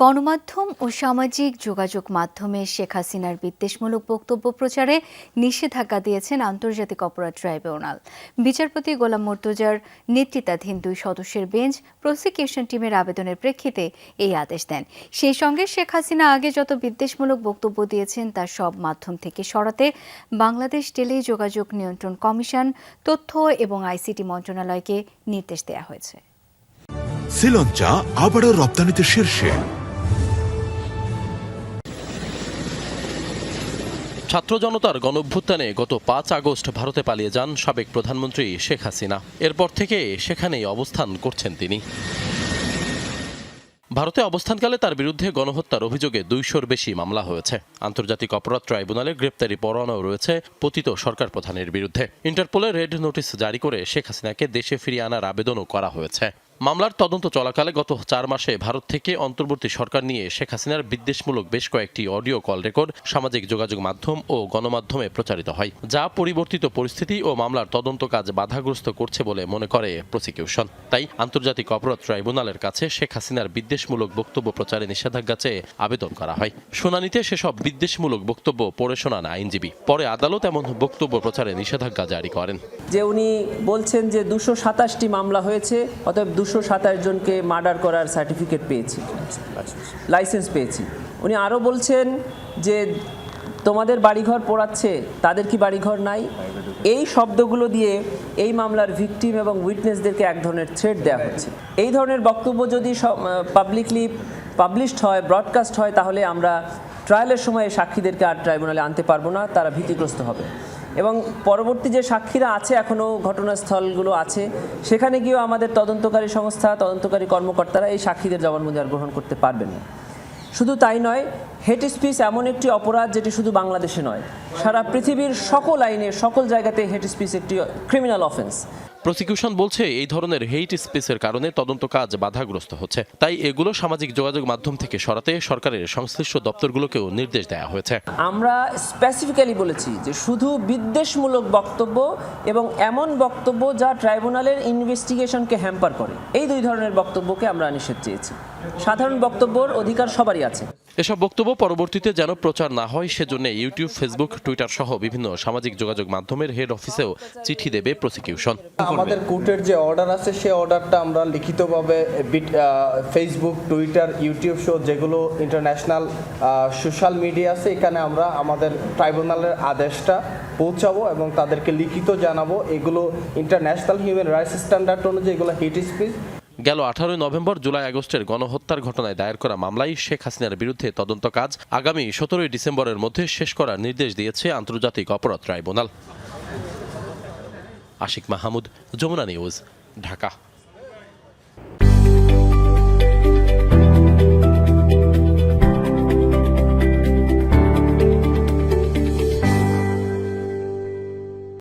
গণমাধ্যম ও সামাজিক যোগাযোগ মাধ্যমে শেখ হাসিনার বিদ্বেষমূলক বক্তব্য প্রচারে নিষেধাজ্ঞা দিয়েছেন আন্তর্জাতিক অপরাধ ট্রাইব্যুনাল। বিচারপতি গোলাম মর্তুজার নেতৃত্বাধীন দুই সদস্যের বেঞ্চ প্রসিকিউশন টিমের আবেদনের প্রেক্ষিতে এই আদেশ দেন। সেই সঙ্গে শেখ হাসিনা আগে যত বিদ্বেষমূলক বক্তব্য দিয়েছেন তার সব মাধ্যম থেকে সরাতে বাংলাদেশ টেলি যোগাযোগ নিয়ন্ত্রণ কমিশন, তথ্য এবং আইসিটি মন্ত্রণালয়কে নির্দেশ দেওয়া হয়েছে। শ্রীলঞ্চা আবারও রপ্তানিতে শীর্ষে। ছাত্র জনতার গণঅভ্যুত্থানে গত পাঁচ আগস্ট ভারতে পালিয়ে যান সাবেক প্রধানমন্ত্রী শেখ হাসিনা। এরপর থেকে সেখানেই অবস্থান করছেন তিনি। ভারতে অবস্থানকালে তার বিরুদ্ধে গণহত্যার অভিযোগে দুইশোর বেশি মামলা হয়েছে। আন্তর্জাতিক অপরাধ ট্রাইব্যুনালে গ্রেপ্তারি পরোয়ানাও রয়েছে পতিত সরকার প্রধানের বিরুদ্ধে। ইন্টারপোলে রেড নোটিশ জারি করে শেখ হাসিনাকে দেশে ফিরিয়ে আনার আবেদনও করা হয়েছে। মামলার তদন্ত চলাকালে গত চার মাসে ভারত থেকে অন্তর্বর্তী সরকার নিয়ে শেখ হাসিনার বিদ্বেষমূলক বেশ কয়েকটি অডিও কল রেকর্ড, সামাজিক যোগাযোগ মাধ্যম ও গণমাধ্যমে প্রচারিত হয়, যা পরিবর্তিত পরিস্থিতি ও মামলার তদন্ত কাজ বাধাগ্রস্ত করছে বলে মনে করে প্রসিকিউশন। তাই আন্তর্জাতিক অপরাধ ট্রাইব্যুনালের কাছে শেখ হাসিনার বিদ্বেষমূলক বক্তব্য প্রচারে নিষেধাজ্ঞা চেয়ে আবেদন করা হয়। শুনানিতে সেসব বিদ্বেষমূলক বক্তব্য পড়ে শোনান আইনজীবী। পরে আদালত এমন বক্তব্য প্রচারে নিষেধাজ্ঞা জারি করেন। যে উনি বলছেন যে দুশো সাতাশটি মামলা হয়েছে, অতএব দুশো সাতাশ জনকে মার্ডার করার সার্টিফিকেট পেয়েছি, লাইসেন্স পেয়েছি। উনি আরও বলছেন যে তোমাদের বাড়িঘর পোড়াচ্ছে, তাদের কি বাড়িঘর নাই? এই শব্দগুলো দিয়ে এই মামলার ভিকটিম এবং উইটনেসদেরকে এক ধরনের থ্রেড দেওয়া হচ্ছে। এই ধরনের বক্তব্য যদি পাবলিকলি পাবলিশড হয়, ব্রডকাস্ট হয়, তাহলে আমরা ট্রায়ালের সময় সাক্ষীদেরকে আর ট্রাইব্যুনালে আনতে পারব না, তারা ভীতিগ্রস্ত হবে। এবং পরবর্তী যে সাক্ষীরা আছে এখনও ঘটনাস্থলগুলো আছে, সেখানে গিয়েও আমাদের তদন্তকারী সংস্থা, তদন্তকারী কর্মকর্তারা এই সাক্ষীদের জবানবন্দি আর গ্রহণ করতে পারবেন না। শুধু তাই নয় হেট স্পিচ এমন একটি অপরাধ যেটি শুধু বাংলাদেশে নয়, সারা পৃথিবীর সকল আইনে, সকল জায়গাতে হেট স্পিচ একটি ক্রিমিনাল অফেন্স প্রসিকিউশন বলছে, এই ধরনের হেইট স্পেসের কারণে তদন্ত কাজ বাধাগ্রস্ত হচ্ছে। তাই এগুলো সামাজিক যোগাযোগ মাধ্যম থেকে সরাতে সরকারের সংশ্লিষ্ট দপ্তরগুলোকেও নির্দেশ দেওয়া হয়েছে। আমরা স্পেসিফিক্যালি বলেছি যে শুধু বিদ্বেষমূলক বক্তব্য এবং এমন বক্তব্য যা ট্রাইব্যুনালের ইনভেস্টিগেশনকে হ্যাম্পার করে। এই দুই ধরনের বক্তব্যকে আমরা নিষেধ চেয়েছি। সাধারণ বক্তব্যর অধিকার সবারই আছে। এসব বক্তব্য পরবর্তীতে যেন প্রচার না হয় সেজন্য ইউটিউব ফেসবুক টুইটার সহ বিভিন্ন সামাজিক যোগাযোগ মাধ্যমের হেড অফিসেও চিঠি দেবে প্রসিকিউশন। আমাদের কোর্টের যে অর্ডার আছে সেই অর্ডারটা আমরা লিখিতভাবে ফেসবুক টুইটার ইউটিউব শো যেগুলো ইন্টারন্যাশনাল সোশ্যাল মিডিয়া আছে এখানে আমরা আমাদের ট্রাইব্যুনালের আদেশটা পৌঁছাবো এবং তাদেরকে লিখিত জানাব। এগুলো ইন্টারন্যাশনাল হিউম্যান রাইটস স্ট্যান্ডার্ড অনুযায়ী এগুলো হেট স্পিচ গেল আঠারোই নভেম্বর জুলাই আগস্টের গণহত্যার ঘটনায় দায়ের করা মামলায় শেখ হাসিনার বিরুদ্ধে তদন্ত কাজ আগামী সতেরোই ডিসেম্বরের মধ্যে শেষ করার নির্দেশ দিয়েছে আন্তর্জাতিক অপরাধ ট্রাইব্যুনাল। আশিক মাহমুদ, যমুনা নিউজ, ঢাকা।